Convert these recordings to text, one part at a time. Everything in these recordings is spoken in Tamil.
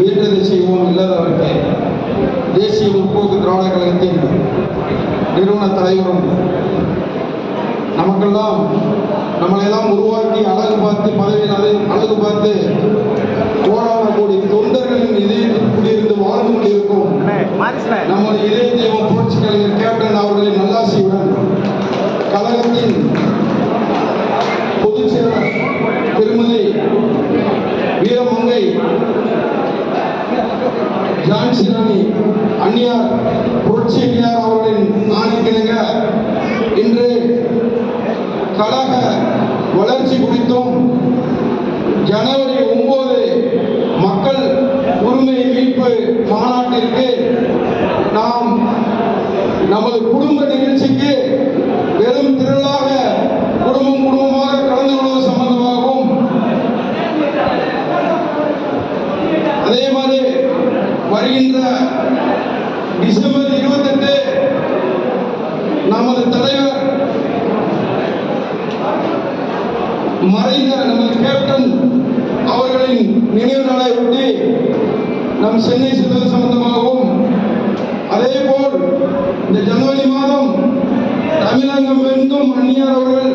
இயன்றதை செய்வோம் இல்லாதவர்கள் தேசிய முற்போக்கு திராவிட கழகத்தின் நிறுவன தலைவரும் நமக்கெல்லாம் நம்மளையெல்லாம் உருவாக்கி அழகு பார்த்து பதவியில் அழகு பார்த்து கோடான கோடி தொண்டர்களின் இதயத்தில் குடியிருந்து வாழ்ந்து கொண்டிருக்கும் நம்முடைய இதய தெய்வம் புரட்சி கலைஞர் கேப்டன் அவர்களின் நல்லாசியுடன் கழகத்தின் பொதுச் செயலர் திருமதி வீரமங்கை ஜான்சி ராணி அந்நியார் புரட்சி அந்நியார் அவர்களின் ஆணைக்கிணங்க இன்று கழக வளர்ச்சி குறித்தும் ஜனவரி ஒன்பது மக்கள் உரிமை மீட்பு மாநாட்டிற்கு நாம் நமது குடும்ப நிகழ்ச்சிக்கு வெறும் திரளாக குடும்பம் குடும்பமாக கலந்து கொள்வது சம்பந்தமாகவும் அதே மாதிரி வருகின்ற டிசம்பர் இருபத்தெட்டு நமது தலைவர் மறைந்த நமது கேப்டன் அவர்களின் நினைவு நாளை ஒட்டி நம் சென்னை செல்வது சம்பந்தமாகவும் அதே போல் இந்த ஜனவரி மாதம் தமிழகம் வெந்தும் அந்நியார் அவர்கள்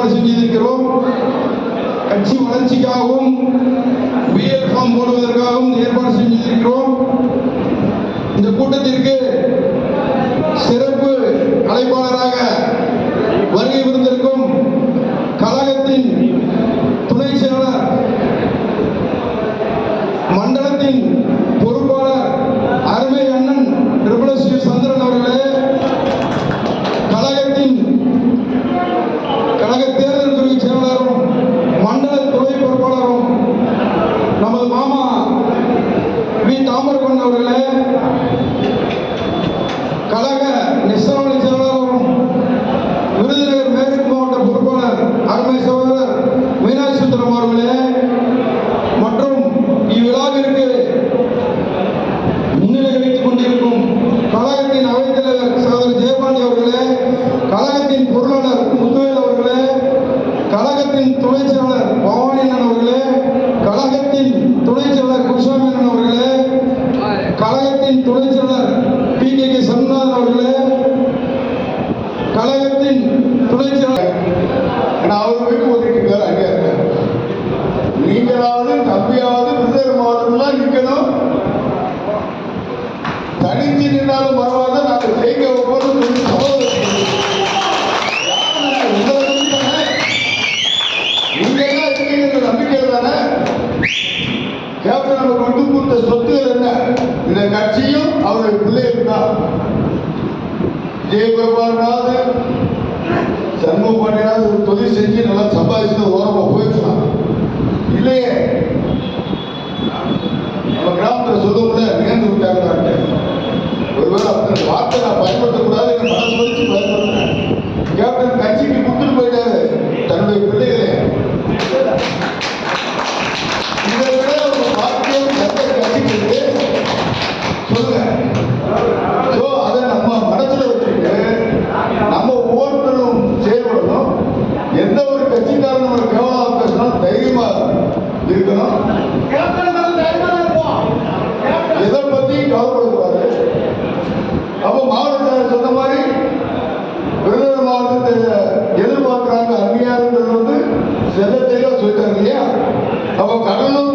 ஏற்பாடு செஞ்சிருக்கிறோம் கட்சி வளர்ச்சிக்காகவும் பிஎல் ஃபார்ம் போடுவதற்காகவும் ஏற்பாடு செஞ்சிருக்கிறோம். இந்த கூட்டத்திற்கு சிறப்பு அழைப்பாளராக கழகத்தின் பொருளாளர் முத்துவேல் அவர்களே கழகத்தின் துணைச் செயலாளர் பவானியன் அவர்களே கழகத்தின் துணைச் செயலாளர் குருசாமியன் அவர்களே கழகத்தின் துணைச் செயலாளர் பி கே கே சம்நாதன் அவர்களே கழகத்தின் துணைச் செயலாளர் அவர் வீட்டு அங்கே இருக்கார். நீங்களாவது தம்பியாவது விருதர்மாவதுலாம் இருக்கணும். தனித்து நின்றாலும் பரவாயில்ல நாங்கள் ஜெயிக்க ஒவ்வொரு கட்சியும் அவருடைய பிள்ளைகள் தான் சண்முக பாண்டியனாவது ஒரு தொழில் செஞ்சு நல்லா சம்பாதிச்சு ஓரமா போயிருக்கலாம் இல்லையே. நம்ம கிராமத்தில் சொல்லுவோம்ல நேர்ந்து விட்டாங்க ஒருவேளை அந்த வார்த்தை நான் பயன்படுத்தக்கூடாது என் மனசு வச்சு பயன்படுத்துறேன். கேப்டன் கட்சிக்கு அங்கீகாரன்றது வந்து செல்ல தெளிவாக சொல்லிட்டாங்க இல்லையா? அப்போ கடலூர்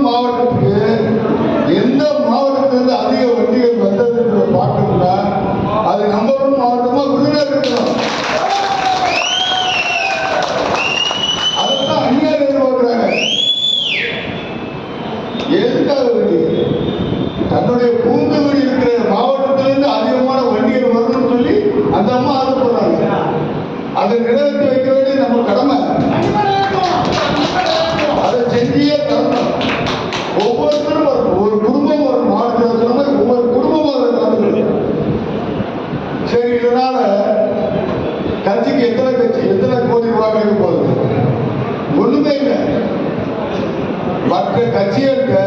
கட்சியை இருக்க.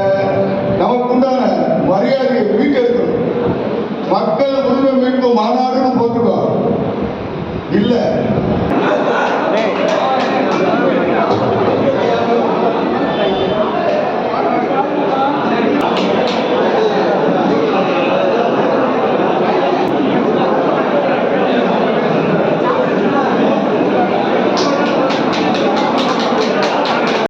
நமக்கு உண்டான மரியாதையை மீட்டெடுக்கணும். மக்கள் உரிமை மீட்பு மாநாடுன்னு போட்டுக்கோ இல்லை.